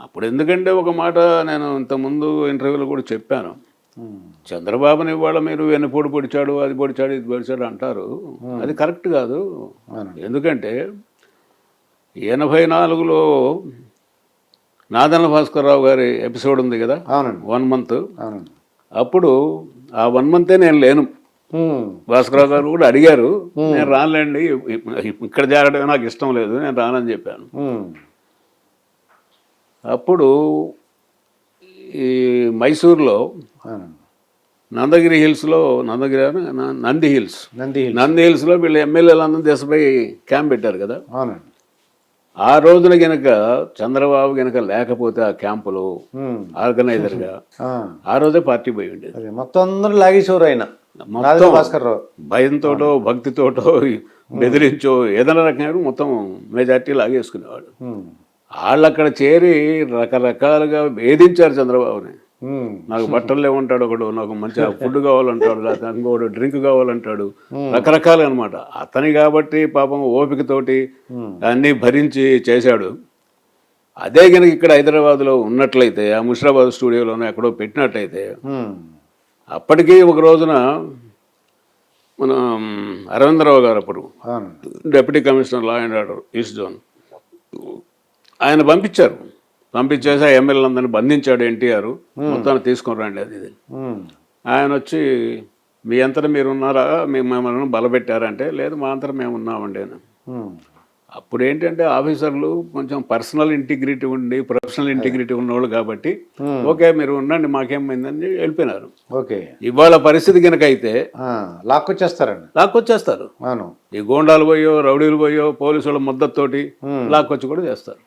అప్పుడు ఎందుకంటే ఒక మాట నేను ఇంతకుముందు ఇంటర్వ్యూలో కూడా చెప్పాను. చంద్రబాబుని ఇవాళ మీరు వెన్నుపోటు పొడిచాడు అది పొడిచాడు ఇది పొడిచాడు అంటారు. అది కరెక్ట్ కాదు. ఎందుకంటే ఎనభై నాలుగులో నాదన భాస్కర్రావు గారి ఎపిసోడ్ ఉంది కదా? అవునండి. One month. అప్పుడు ఆ వన్ మంతే నేను లేను. భాస్కరరావు గారు కూడా అడిగారు. నేను రానులేండి ఇక్కడ చేరడం నాకు ఇష్టం లేదు నేను రానని చెప్పాను. అప్పుడు ఈ మైసూర్లో నందగిరి హిల్స్లో నందగిరి నంది హిల్స్. నంది నంది హిల్స్లో వీళ్ళు ఎమ్మెల్యేలందరూ దేశపై క్యాంప్ పెట్టారు కదా. అవునండి. ఆ రోజున గనక చంద్రబాబు గనక లేకపోతే ఆ క్యాంపులో. ఆర్గనైజర్గా ఆ. రోజే పార్టీ పోయి ఉండేది. మొత్తం అందరూ లాగేసేవారు ఆయన. మొత్తం భాస్కర్ రావు. భయంతోటో భక్తితోటో బెదిరించో ఏదైనా రకంగా మొత్తం మెజార్టీ లాగేసుకునేవాడు. వాళ్ళు అక్కడ చేరి రకరకాలుగా వేధించారు చంద్రబాబుని. నాకు బట్టలు లేవంటాడు ఒకడు నాకు మంచిగా ఫుడ్ కావాలంటాడు లేకపోతే ఇంకోడు డ్రింక్ కావాలంటాడు. రకరకాలు అనమాట అతని కాబట్టి పాపం ఓపికతోటి అన్నీ భరించి చేశాడు. అదే కనుక ఇక్కడ హైదరాబాద్లో ఉన్నట్లయితే ఆ ముషిరాబాద్ స్టూడియోలోనే ఎక్కడో పెట్టినట్లయితే. అప్పటికీ ఒక రోజున మన అరవిందరావు గారు అప్పుడు deputy commissioner law and order east zone ఆయన పంపించారు. పంపించేసి ఆ ఎమ్మెల్యేలందరినీ బంధించాడు ఎన్టీఆర్. మొత్తాన్ని తీసుకొని రండి అది ఇది. ఆయన వచ్చి మీ అంతటా మీరు ఉన్నారా మేము మమ్మల్ని బలపెట్టారంటే? లేదు మా అంతటా మేము ఉన్నామండి అని. అప్పుడు ఏంటంటే ఆఫీసర్లు కొంచెం పర్సనల్ ఇంటిగ్రిటీ ఉండి ప్రొఫెషనల్ ఇంటిగ్రిటీ ఉన్నవాళ్ళు కాబట్టి ఓకే మీరు ఉండండి మాకేమైందని వెళ్ళిపోయినారు. ఓకే. ఇవాళ పరిస్థితి కనుక అయితే లాక్కొచ్చేస్తారండి. లాక్కొచ్చేస్తారు. అవును. ఈ గోండాలు పోయో రౌడీలు పోయో పోలీసుల మద్దతుతోటి లాక్కొచ్చి కూడా చేస్తారు.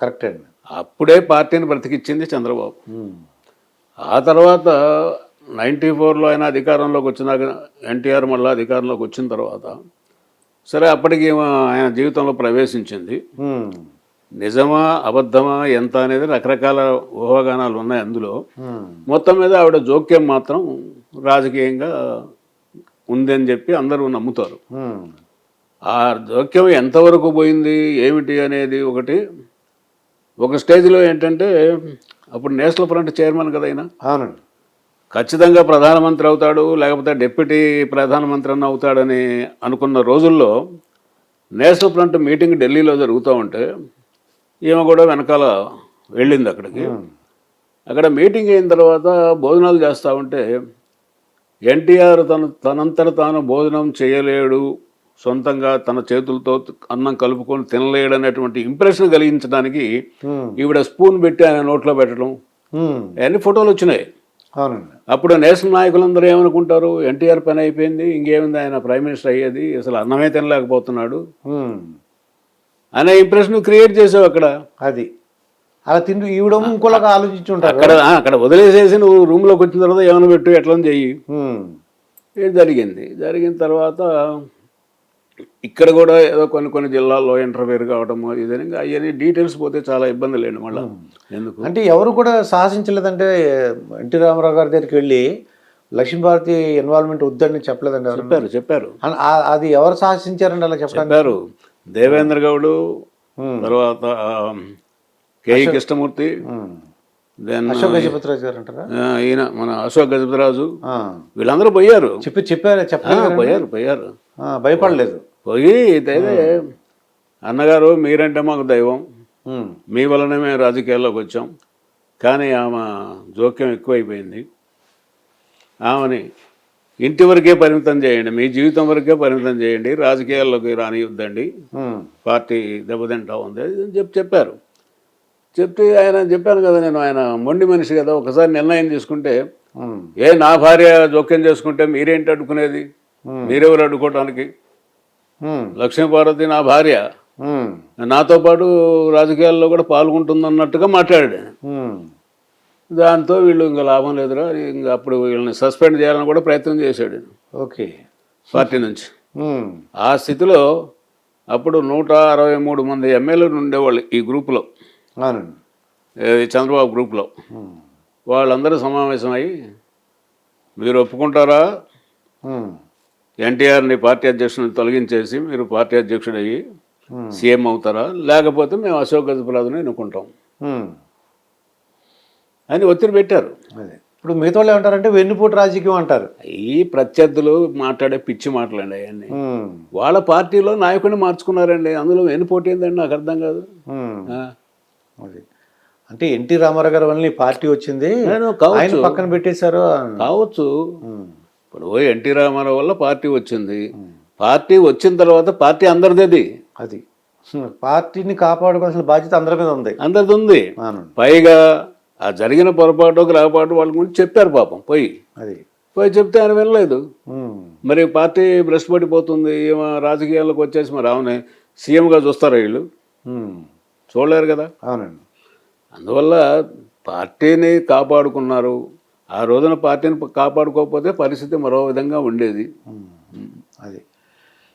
కరెక్ట్ అండి అప్పుడే పార్టీని బ్రతికిచ్చింది చంద్రబాబు. ఆ తర్వాత నైంటీ ఫోర్లో ఆయన అధికారంలోకి వచ్చినాక ఎన్టీఆర్ మళ్ళీ అధికారంలోకి వచ్చిన తర్వాత సరే అప్పటికి ఆయన జీవితంలో ప్రవేశించింది. నిజమా అబద్ధమా ఎంత అనేది రకరకాల ఊహాగానాలు ఉన్నాయి అందులో. మొత్తం మీద ఆవిడ జోక్యం మాత్రం రాజకీయంగా ఉందని చెప్పి అందరూ నమ్ముతారు. ఆ జోక్యం ఎంతవరకు పోయింది ఏమిటి అనేది ఒకటి. ఒక స్టేజ్లో ఏంటంటే అప్పుడు నేషనల్ ఫ్రంట్ చైర్మన్ కదా ఆయన అవునండి. ఖచ్చితంగా ప్రధానమంత్రి అవుతాడు లేకపోతే డిప్యూటీ ప్రధానమంత్రి అన్న అవుతాడని అనుకున్న రోజుల్లో నేషనల్ ఫ్రంట్ మీటింగ్ ఢిల్లీలో జరుగుతూ ఉంటే ఈమె కూడా వెనకాల వెళ్ళింది అక్కడికి. అక్కడ మీటింగ్ అయిన తర్వాత భోజనాలు చేస్తూ ఉంటే ఎన్టీఆర్ తన తనంతట తాను భోజనం చేయలేడు సొంతంగా తన చేతులతో అన్నం కలుపుకొని తినలేడు అనేటువంటి ఇంప్రెషన్ కలిగించడానికి. ఈవిడ స్పూన్ పెట్టి ఆయన నోట్లో పెట్టడం. అన్ని ఫోటోలు వచ్చినాయి? అవునండి. అప్పుడు నేషనల్ నాయకులందరూ ఏమనుకుంటారు? ఎన్టీఆర్ పని అయిపోయింది ఇంకేముంది ఆయన ప్రైమ్ మినిస్టర్ అయ్యేది అసలు అన్నమే తినలేకపోతున్నాడు. అనే ఇంప్రెషన్ క్రియేట్ చేసావు అక్కడ? అది. అలా తింటూ ఈవిడ ఇంకోలాగా ఆలోచించి ఉంటారు అక్కడ అక్కడ వదిలేసేసి నువ్వు రూమ్లోకి వచ్చిన తర్వాత ఏమైనా పెట్టు ఎట్లా చెయ్యి. ఇది జరిగింది? జరిగిన తర్వాత ఇక్కడ కూడా ఏదో కొన్ని కొన్ని జిల్లాల్లో ఇంటర్ఫేర్ కావడము ఇదని అవన్నీ డీటెయిల్స్ పోతే చాలా ఇబ్బంది లేండి మళ్ళీ. ఎందుకు? అంటే ఎవరు కూడా సాహసించలేదంటే ఎన్టీ రామారావు గారి దగ్గరికి వెళ్ళి లక్ష్మీభారతి ఇన్వాల్వ్మెంట్ వద్దని చెప్పలేదండి చెప్పారు చెప్పారు. అది ఎవరు సాహసించారండి అలా చెప్పారు. దేవేంద్ర గౌడు. తర్వాత కేఈ కృష్ణమూర్తి. దెన్ అశోక్ గజపతిరాజు గారు అంటారా? ఈయన మన అశోక్ గజపతిరాజు. ఆ. వీళ్ళందరూ పోయారు. చెప్పి చెప్పారు ఆ, చెప్పలేదు పోయారు పోయారు. భయపడలేదు. పోయి ఇదైతే అన్నగారు మీరంటే మాకు దైవం. మీ వలనే మేము రాజకీయాల్లోకి వచ్చాం కానీ ఆమె జోక్యం ఎక్కువైపోయింది ఆమెని ఇంటి వరకే పరిమితం చేయండి మీ జీవితం వరకే పరిమితం చేయండి రాజకీయాల్లోకి రానియొద్దండి. పార్టీ దెబ్బతింటా ఉంది అని చెప్పి చెప్పారు చెప్తే ఆయన చెప్పాను కదా నేను ఆయన మొండి మనిషి కదా ఒకసారి నిర్ణయం తీసుకుంటే. ఏ నా భార్య జోక్యం చేసుకుంటే మీరేంటి అడ్డుకునేది మీరెవరు అడ్డుకోవడానికి ఉమ్. లక్ష్మీపార్వతి నా భార్య. నాతో పాటు రాజకీయాల్లో కూడా పాల్గొంటుందన్నట్టుగా మాట్లాడాడు ఆయన. ఉమ్. దాంతో వీళ్ళు ఇంకా లాభం లేదురా ఇంకా అప్పుడు వీళ్ళని సస్పెండ్ చేయాలని కూడా ప్రయత్నం చేశాడు ఓకే పార్టీ నుంచి. ఆ స్థితిలో అప్పుడు నూట అరవై మూడు మంది ఎమ్మెల్యేలు ఉండేవాళ్ళు ఈ గ్రూపులో చంద్రబాబు గ్రూప్లో. వాళ్ళందరూ సమావేశమై మీరు ఒప్పుకుంటారా. ఎన్టీఆర్ని పార్టీ అధ్యక్షుడిని తొలగించేసి మీరు పార్టీ అధ్యక్షుడు అయ్యి Hmm. సీఎం అవుతారా? లేకపోతే మేము అశోక్ గజపతిరాజుని ఎన్నుకుంటాం. ఉమ్. అని ఒత్తిడి పెట్టారు. ఇప్పుడు మిగతా వాళ్ళు ఏమంటారంటే వెన్నుపోటు రాజకీయం అంటారు. ఈ ప్రత్యర్థులు మాట్లాడే పిచ్చి మాటలండి అవన్నీ. ఉమ్, వాళ్ళ పార్టీలో నాయకుడిని మార్చుకున్నారండి. అందులో వెనుపోటీ ఏందండి? నాకు అర్థం కాదు. అది. అంటే ఎన్టీ రామారావు గారి వల్ల పార్టీ వచ్చింది. ఆయన పక్కన పెట్టేశారు కావచ్చు. ఇప్పుడు ఓ ఎన్టీ రామారావు వల్ల పార్టీ వచ్చింది. పార్టీ వచ్చిన తర్వాత పార్టీ అందరిది అది. పార్టీని కాపాడుకోవాల్సిన బాధ్యత అందరి మీద ఉంది. అందరిది ఉంది పైగా ఆ జరిగిన పొరపాటు గ్రహపాటు వాళ్ళ గురించి చెప్పారు పాపం. పోయి. అది. పోయి చెప్తే ఆయన వినలేదు. మరి పార్టీ బ్రష్ పడిపోతుంది ఏమో రాజకీయాల్లోకి వచ్చేసి మరి అవునే సీఎంగా చూస్తారా వీళ్ళు? చూడలేరు కదా? అవునండి. అందువల్ల పార్టీని కాపాడుకున్నారు. ఆ రోజున పార్టీని కాపాడుకోకపోతే పరిస్థితి మరో విధంగా ఉండేది. అది.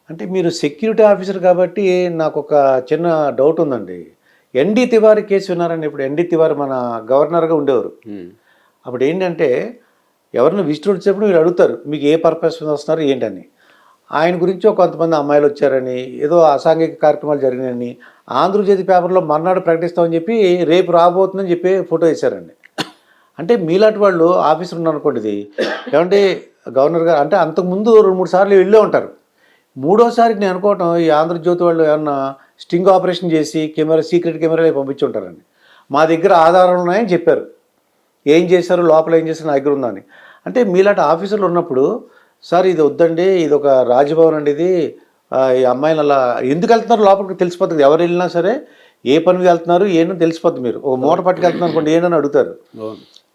అంటే మీరు సెక్యూరిటీ ఆఫీసర్ కాబట్టి నాకు ఒక చిన్న డౌట్ ఉందండి. ఎన్డీ తివారి కేసు విన్నారండి? ఇప్పుడు ఎన్డీ తివారి మన గవర్నర్గా ఉండేవారు. అప్పుడు ఏంటంటే ఎవరిని విజిటర్ వచ్చేప్పుడు మీరు అడుగుతారు మీకు ఏ పర్పస్ మీద వస్తున్నారు ఏంటని? ఆయన గురించి కొంతమంది అమ్మాయిలు వచ్చారని ఏదో అసాంఘిక కార్యక్రమాలు జరిగినాయని ఆంధ్రజ్యోతి పేపర్లో మర్నాడు ప్రకటిస్తామని చెప్పి రేపు రాబోతుందని చెప్పి ఫోటో వేశారండి అంటే మీలాంటి వాళ్ళు ఆఫీసర్ ఉన్నారనుకోండి ఇది ఏమంటే గవర్నర్ గారు అంటే అంతకుముందు రెండు మూడు సార్లు వెళ్ళే ఉంటారు. మూడోసారి నేను అనుకోవటం ఈ ఆంధ్రజ్యోతి వాళ్ళు ఏమన్నా స్టింగ్ ఆపరేషన్ చేసి కెమెరా సీక్రెట్ కెమెరాలు పంపించి ఉంటారండి మా దగ్గర ఆధారాలు ఉన్నాయని చెప్పారు. ఏం చేశారు లోపల ఏం చేశారు నా దగ్గర ఉందని అంటే మీలాంటి ఆఫీసర్లు ఉన్నప్పుడు సార్ ఇది వద్దండి ఇది ఒక రాజభవన్ అండి ఇది. ఈ అమ్మాయిని అలా ఎందుకు వెళ్తున్నారు లోపలికి? తెలిసిపోతుంది ఎవరు వెళ్ళినా సరే ఏ పని వెళ్తున్నారు ఏంటో తెలిసిపోద్ది మీరు. ఒక మూట పట్టుకెళ్తున్నారు అనుకోండి ఏంటని అడుగుతారు.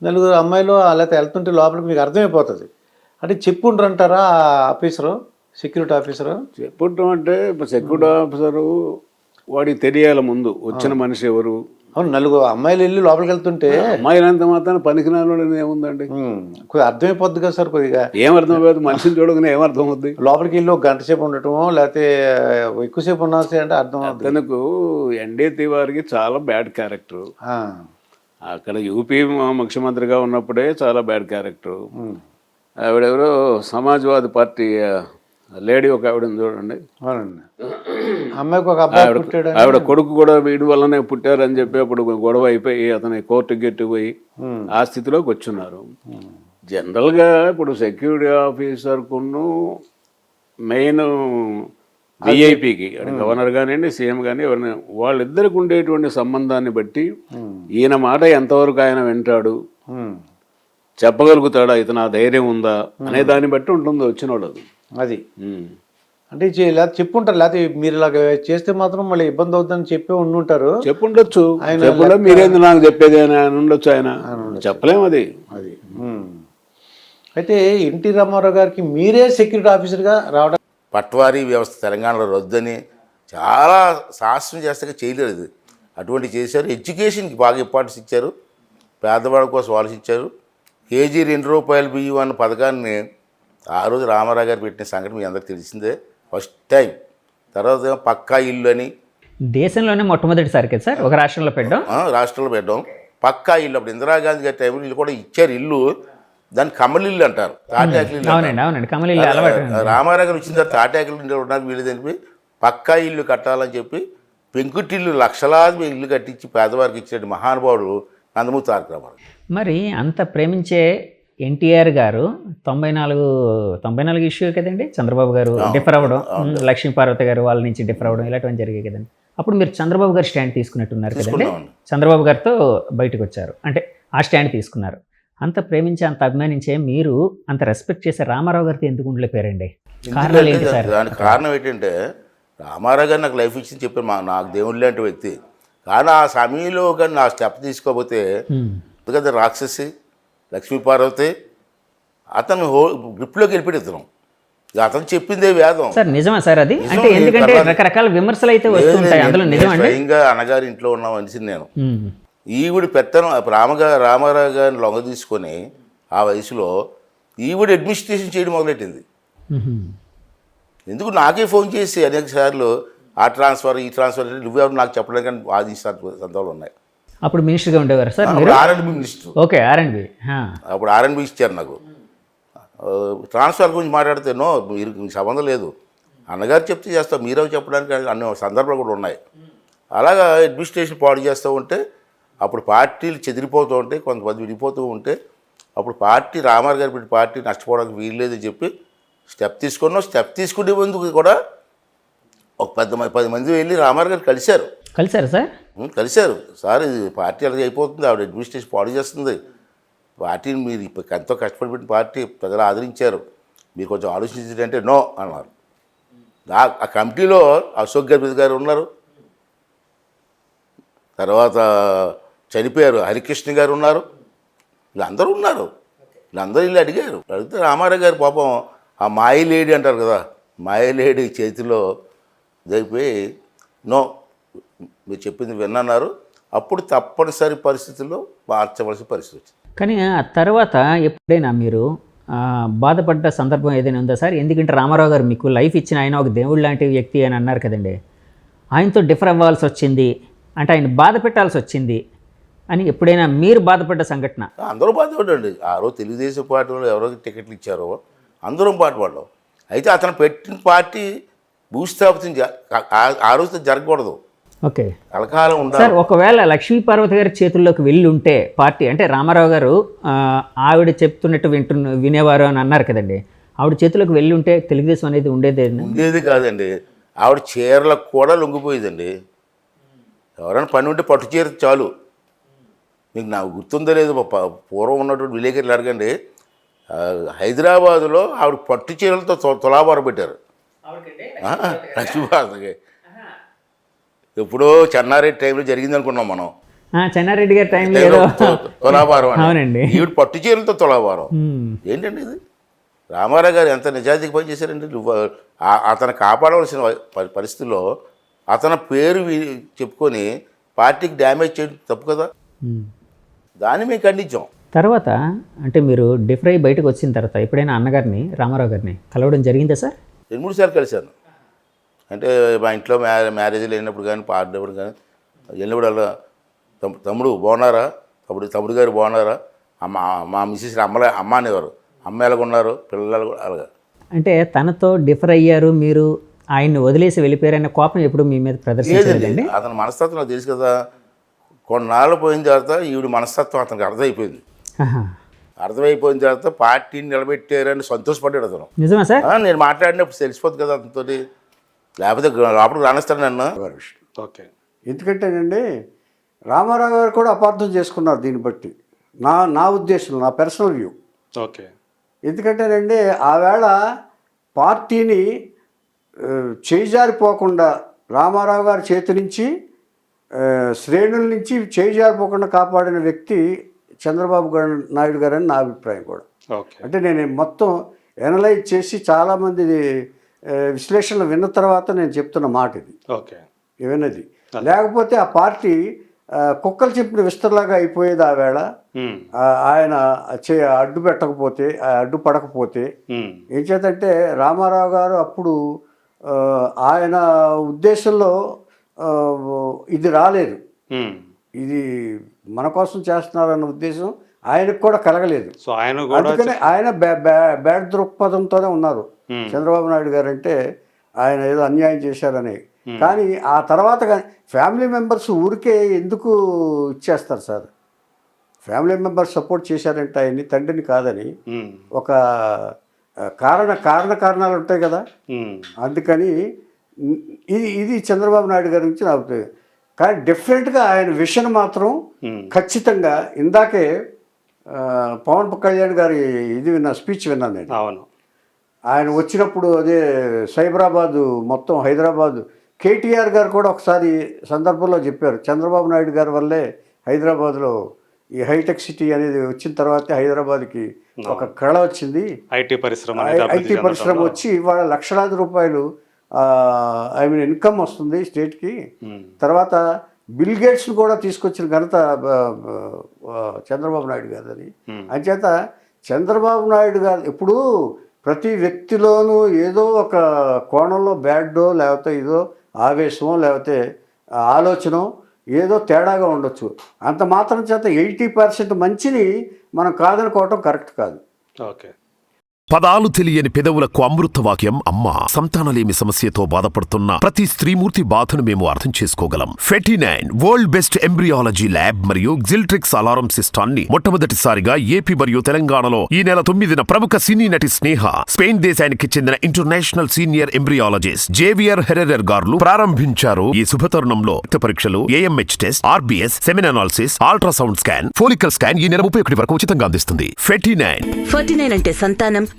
నలుగురు అమ్మాయిలు అలా వెళ్తుంటే లోపలికి మీకు అర్థమైపోతుంది. అంటే చెప్పుండ్రంటారా ఆ ఆఫీసరు? Security officer? చెప్పటం అంటే సెక్యూరిటీ ఆఫీసరు వాడికి తెలియాలి ముందు వచ్చిన మనిషి ఎవరు? అవును నలుగురు అమ్మాయిలు వెళ్ళి లోపలికి వెళ్తుంటే అమ్మాయిలంత మాత్రం పనికినాలు ఏముందండి? కొద్దిగా అర్థమైపోద్ది కదా సార్ కొద్దిగా. ఏమర్థం కాదు మనిషిని చూడగానే ఏమర్థం అవుద్ది లోపలికి వెళ్ళి ఒక గంట సేపు ఉండటమో లేకపోతే ఎక్కువసేపు ఉన్నా అంటే అర్థం అవుతుంది తనకు ఎన్డీ తివారికి చాలా బ్యాడ్ క్యారెక్టర్. అక్కడ యూపీ ముఖ్యమంత్రిగా ఉన్నప్పుడే చాలా బ్యాడ్ క్యారెక్టర్. ఆవిడెవరో సమాజ్వాదీ పార్టీ లేడీ ఒక ఆవిడ ఉంది చూడండి. అవునండి. అమ్మాయికి ఒక అబ్బాయి పుట్టాడు ఆవిడ కొడుకు కూడా వీడి వల్లనే పుట్టారని చెప్పి అప్పుడు గొడవ అయిపోయి అతని కోర్టుకి గెట్టి పోయి ఆ స్థితిలోకి వచ్చున్నారు జనరల్గా ఇప్పుడు సెక్యూరిటీ ఆఫీసర్కును మెయిన్ విఐపికి గవర్నర్ కానివ్వండి సీఎం కానీ ఎవరిని వాళ్ళిద్దరికి ఉండేటువంటి సంబంధాన్ని బట్టి ఈయన మాట ఎంతవరకు ఆయన వింటాడు? చెప్పగలుగుతాడా? ఇతను ఆ ధైర్యం ఉందా? అనే దాన్ని బట్టి ఉంటుంది వచ్చిన వాళ్ళది అది. అంటే లేకపోతే చెప్పుంటారు లేకపోతే మీరు ఇలాగ చేస్తే మాత్రం మళ్ళీ ఇబ్బంది అవుతుందని చెప్పి ఉండుంటారు చెప్పుండొచ్చు. చెప్పుండే మీరేంది నాకు చెప్పేది అని ఆయన ఉండొచ్చు ఆయన. చెప్పలేము అది. అది. అయితే ఎన్టీ రామారావు గారికి మీరే సెక్యూరిటీ ఆఫీసర్గా రావడం పట్వారీ వ్యవస్థ తెలంగాణలో రద్దని చాలా శాస్త్రం చేస్తాక చేయలేదు ఇది అటువంటి చేశారు. ఎడ్యుకేషన్కి బాగా ఇంపార్టెన్స్ ఇచ్చారు. పేదవాడి కోసం ఆలోచించారు. కేజీ రెండు రూపాయల బియ్యం అన్న పథకాన్ని ఆ రోజు రామారావు గారు పెట్టిన సంగతి మీ అందరికి తెలిసిందే. First time. తర్వాత పక్కా ఇల్లు అని దేశంలోనే మొట్టమొదటిసారి కదా సార్? ఒక రాష్ట్రంలో పెట్టడం? ఆ, రాష్ట్రంలో పెట్టాం పక్కా ఇల్లు అప్పుడు ఇందిరాగాంధీ గారి టైంలో ఇల్లు కూడా ఇచ్చారు ఇల్లు. దాన్ని కమల్ ఇల్లు అంటారు. తాటాకులు రామారావు గారు వచ్చిన తర్వాత తాటాకులు ఉండడానికి వీలు తెలిపి పక్కా ఇల్లు కట్టాలని చెప్పి పెంకుటిల్లు లక్షలాది ఇల్లు కట్టించి పేదవారికి ఇచ్చిన మహానుభావుడు నందమూరి తారక రామారావు. మరి అంత ప్రేమించే ఎన్టీఆర్ గారు తొంభై నాలుగు తొంభై నాలుగు ఇష్యూ కదండి? చంద్రబాబు గారు డిఫర్ అవ్వడం లక్ష్మీపార్వతి గారు వాళ్ళ నుంచి డిఫర్ అవ్వడం ఇలాంటివన్నీ జరిగాయి కదండి. అప్పుడు మీరు చంద్రబాబు గారు స్టాండ్ తీసుకున్నట్టున్నారు కదండి. చంద్రబాబు గారితో బయటకు వచ్చారు. అంటే ఆ స్టాండ్ తీసుకున్నారు. అంత ప్రేమించే అంత అభిమానించే మీరు అంత రెస్పెక్ట్ చేసే రామారావు గారితో ఎందుకు ఉండలేపారండి కారణాలు ఏంటి సార్? దానికి కారణం ఏంటంటే రామారావు గారు నాకు లైఫ్ ఇచ్చింది చెప్పారు. మా నాకు దేవుడు లాంటి వ్యక్తి. కానీ ఆ సమయంలో కానీ నా స్టెప్ తీసుకోకపోతే. ఎందుకంటే రాక్షసి లక్ష్మీపార్వతి అతను హో గ్రిప్లోకి వెళ్ళిపోయి ఇతను అతను చెప్పిందే వేదం. సార్ నిజమా సార్ అది? అంటే ఎందుకంటే రకరకాల విమర్శలు అయితే వస్తుంటాయి అందులో నేను నిజం అండి స్వయంగా అన్నగారి ఇంట్లో ఉన్న మనిషిని నేను. ఈవిడ పెత్తనం రామగా రామారావు గారిని లొంగ తీసుకొని ఆ వయసులో ఈవిడ అడ్మినిస్ట్రేషన్ చేయడం మొదలెట్టింది. ఎందుకు నాకే ఫోన్ చేసి అనేక సార్లు ఆ ట్రాన్స్ఫర్ ఈ ట్రాన్స్ఫర్ నువ్వెవరు నాకు చెప్పడానికి వాదించిన సందర్భాలు ఉన్నాయి. అప్పుడు మినిస్టర్గా ఉండేవారు సార్ ఆర్ఎండ్బి మినిస్టర్. ఓకే ఆర్ఎండ్బి అప్పుడు ఆర్ఎండ్బి ఇచ్చారు నాకు. ట్రాన్స్ఫర్ గురించి మాట్లాడితే నో మీరు సంబంధం లేదు. అన్నగారు చెప్తే చేస్తాం మీరే చెప్పడానికి అన్ని సందర్భాలు కూడా ఉన్నాయి. అలాగా అడ్మినిస్ట్రేషన్ పాడు చేస్తూ ఉంటే అప్పుడు పార్టీలు చెదిరిపోతూ ఉంటే కొంతమంది విడిపోతూ ఉంటే అప్పుడు పార్టీ రామారావు గారి పెట్టి పార్టీ నష్టపోవడానికి వీల్లేదని చెప్పి స్టెప్ తీసుకున్నాం స్టెప్ తీసుకునే ముందుకు కూడా ఒక పెద్ద పది మంది వెళ్ళి రామారావు గారు కలిశారు. కలిసారా సార్? కలిశారు. సార్ ఇది పార్టీ అలాగే అయిపోతుంది ఆవిడ అడ్మినిస్ట్రేషన్ పాడు చేస్తుంది. పార్టీని మీరు ఇప్పుడు ఎంతో కష్టపడి పెట్టిన పార్టీ ప్రజలు ఆదరించారు. మీరు కొంచెం ఆలోచించారంటే నో అన్నారు. ఆ- ఆ కమిటీలో అశోక్ గర్భిత్ గారు ఉన్నారు. తర్వాత చనిపోయారు హరికృష్ణ గారు ఉన్నారు. వీళ్ళందరూ ఉన్నారు. వీళ్ళందరూ వీళ్ళు అడిగారు. అడిగితే రామారావు గారు పాపం ఆ మాయ లేడీ అంటారు కదా మాయ లేడీ చేతిలో జరిగిపోయి నో మీరు చెప్పింది విన్నన్నారు అప్పుడు తప్పనిసరి పరిస్థితుల్లో మార్చవలసిన పరిస్థితి వచ్చింది. కానీ ఆ తర్వాత ఎప్పుడైనా మీరు బాధపడ్డ సందర్భం ఏదైనా ఉందా సార్? ఎందుకంటే రామారావు గారు మీకు లైఫ్ ఇచ్చిన ఆయన ఒక దేవుడు లాంటి వ్యక్తి అని అన్నారు కదండి. ఆయనతో డిఫర్ అవ్వాల్సి వచ్చింది అంటే ఆయన బాధ పెట్టాల్సి వచ్చింది అని ఎప్పుడైనా మీరు బాధపడ్డ సంఘటన? అందరూ బాధపడండి ఆ రోజు తెలుగుదేశం పార్టీలో ఎవరికి టికెట్లు ఇచ్చారో అందరం బాధపడ్డాం అయితే అతను పెట్టిన పార్టీ భూస్థాపితం ఆ- రోజుతో జరగకూడదు. ఓకే. కలకాలం ఉండాలి. సార్ ఒకవేళ లక్ష్మీ పార్వతి గారి చేతుల్లోకి వెళ్ళి ఉంటే పార్టీ అంటే రామారావు గారు ఆవిడ చెప్తున్నట్టు వింటున్న వినేవారు అని అన్నారు కదండి. ఆవిడ చేతుల్లోకి వెళ్ళి ఉంటే తెలుగుదేశం అనేది ఉండేదే ఉండేది కాదండి. ఆవిడ చీరలకు కూడా లొంగిపోయేదండి. ఎవరైనా పని ఉంటే పట్టు చీర చాలు. మీకు నాకు గుర్తుందో లేదు పూర్వం ఉన్నటువంటి విలేకరులు అడగండి. హైదరాబాదులో ఆవిడ పట్టు చీరలతో తొ- తులాభారం పెట్టారు. లక్ష్మీభారతికి ఎప్పుడో చెన్నారెడ్డి టైంలో జరిగింది అనుకున్నాం మనం. ఆ, చెన్నారెడ్డి గారి టైంలో తులాభారం అని. అవునండి. ఈవిడ పట్టు చీరలతో తులాభారం. ఏంటండి ఇది? రామారావు గారు ఎంత నిజాయితీగా పనిచేశారండి అతను కాపాడవలసిన పరిస్థితుల్లో అతని పేరు చెప్పుకొని పార్టీకి డ్యామేజ్ చేయడం తప్పు కదా. దాన్ని మేము ఖండించాం. తర్వాత అంటే మీరు డిఫ్రై బయటకు వచ్చిన తర్వాత ఎప్పుడైనా అన్నగారిని రామారావు గారిని కలవడం జరిగిందా సార్? రెండు మూడు సార్లు కలిశాను. అంటే మా ఇంట్లో మ్యా మ్యారేజ్లు వెళ్ళినప్పుడు కానీ పాడినప్పుడు కానీ వెళ్ళినప్పుడు అలా తమ్- తమ్ముడు బాగున్నారా? తమ్ముడు తమ్ముడు గారు బాగున్నారా? అమ్మ మా మిస్సెస్ అమ్మలే అమ్మ అనేవారు. అమ్మ ఎలాగ ఉన్నారు? పిల్లలు కూడా అలాగా. అంటే తనతో డిఫర్ అయ్యారు మీరు ఆయన్ని వదిలేసి వెళ్ళిపోయారనే కోపం ఎప్పుడు మీ మీద ప్రదర్శించలేదండి? లేదండి. అతని మనస్తత్వం నాకు తెలుసు కదా. కొన్నాళ్ళు పోయిన తర్వాత ఈవిడ మనస్తత్వం అతనికి అర్థమైపోయింది. అర్థమైపోయిన తర్వాత పార్టీని నిలబెట్టారని సంతోషపడ్డాడు అతను. నిజమా సార్? నేను మాట్లాడినప్పుడు తెలిసిపోతుంది కదా అతనితో లేకపోతే లోపలికి రానిస్తాడు నన్ను. ఓకే. ఎందుకంటేనండి రామారావు గారు కూడా అపార్థం చేసుకున్నారు దీన్ని బట్టి. నా నా ఉద్దేశం నా పర్సనల్ వ్యూ ఓకే. ఎందుకంటేనండి ఆవేళ పార్టీని చేజారిపోకుండా రామారావు గారి చేతి నుంచి శ్రేణుల నుంచి చేజారిపోకుండా కాపాడిన వ్యక్తి చంద్రబాబు గారు నాయుడు గారు అని నా అభిప్రాయం కూడా. ఓకే. అంటే నేను మొత్తం ఎనలైజ్ చేసి చాలామంది విశ్లేషణలు విన్న తర్వాత నేను చెప్తున్న మాట ఇది. ఓకే. విన్నది లేకపోతే ఆ పార్టీ కుక్కలు చెప్పిన విస్తరలాగా అయిపోయేది ఆ వేళ ఆయన చే అడ్డు పెట్టకపోతే ఆ అడ్డు పడకపోతే ఏం చేతంటే రామారావు గారు అప్పుడు ఆయన ఉద్దేశంలో ఇది రాలేదు. ఇది మన కోసం చేస్తున్నారన్న ఉద్దేశం ఆయనకు కూడా కలగలేదు. సో ఆయన అందుకనే ఆయన బ్యా- బ్యా- బ్యాడ్ దృక్పథంతోనే ఉన్నారు. చంద్రబాబు నాయుడు గారు అంటే ఆయన ఏదో అన్యాయం చేశారని. కానీ ఆ తర్వాత కానీ ఫ్యామిలీ మెంబర్స్ ఊరికే ఎందుకు ఇచ్చేస్తారు సార్? ఫ్యామిలీ మెంబర్స్ సపోర్ట్ చేశారంటే ఆయన్ని తండ్రిని కాదని ఒక కారణ కారణ కారణాలు ఉంటాయి కదా. అందుకని ఇది ఇది చంద్రబాబు నాయుడు గారి నుంచి నా అభిప్రాయం. కానీ డెఫినెట్గా ఆయన విషన్ మాత్రం ఖచ్చితంగా ఇందాకే పవన్ కళ్యాణ్ గారి ఇది విన్నా స్పీచ్ విన్నాను నేను. అవును. ఆయన వచ్చినప్పుడు అదే సైబరాబాదు మొత్తం హైదరాబాదు కేటీఆర్ గారు కూడా ఒకసారి సందర్భంలో చెప్పారు చంద్రబాబు నాయుడు గారి వల్లే హైదరాబాద్లో ఈ హైటెక్ సిటీ అనేది వచ్చిన తర్వాతే హైదరాబాద్కి ఒక కళ వచ్చింది. ఐటీ పరిశ్రమ ఐటీ పరిశ్రమ. వచ్చి ఇవాళ లక్షలాది రూపాయలు ఐ మీన్ ఇన్కమ్ వస్తుంది స్టేట్కి. ఉమ్, తర్వాత బిల్ గేట్స్ను కూడా తీసుకొచ్చిన ఘనత చంద్రబాబు నాయుడు గారిని Hmm. అంచేత చంద్రబాబు నాయుడు గారు ఇప్పుడు ప్రతి వ్యక్తిలోనూ ఏదో ఒక కోణంలో బ్యాడో లేకపోతే ఏదో ఆవేశమో లేకపోతే ఆలోచన ఏదో తేడాగా ఉండొచ్చు. అంత మాత్రం చేత ఎయిటీ పర్సెంట్ మంచిని మనం కాదనుకోవటం కరెక్ట్ కాదు. ఓకే. పదాలు తెలియని పెదవులకు అమృతవాక్యం అమ్మ. సంతానలేమి సమస్యతో బాధపడుతున్న ప్రతి స్త్రీమూర్తి బాధను మేము అర్థం చేసుకోగలం. ఫెటినైన్ వరల్డ్ బెస్ట్ ఎంబ్రియాలజీ ల్యాబ్ మరియు జిల్ట్రిక్స్ అలారం సిస్టాన్ని మొట్టమొదటిసారిగా ఏపీ మరియు తెలంగాణలో ఈ నెల తొమ్మిదిన ప్రముఖ సినీ నటి స్నేహ స్పెయిన్ దేశానికి చెందిన international senior embryologist Javier Herrera garu ప్రారంభించారు. ఈ శుభతరుణంలో రక్త పరీక్షలు AMH test RBS semen analysis ultrasound scan follicle scan ఈ నెల ముప్పై ఒకటి వరకు ఉచితంగా అందిస్తుంది. ఫెటినైన్. నైన్ నైన్ అంటే సంతానం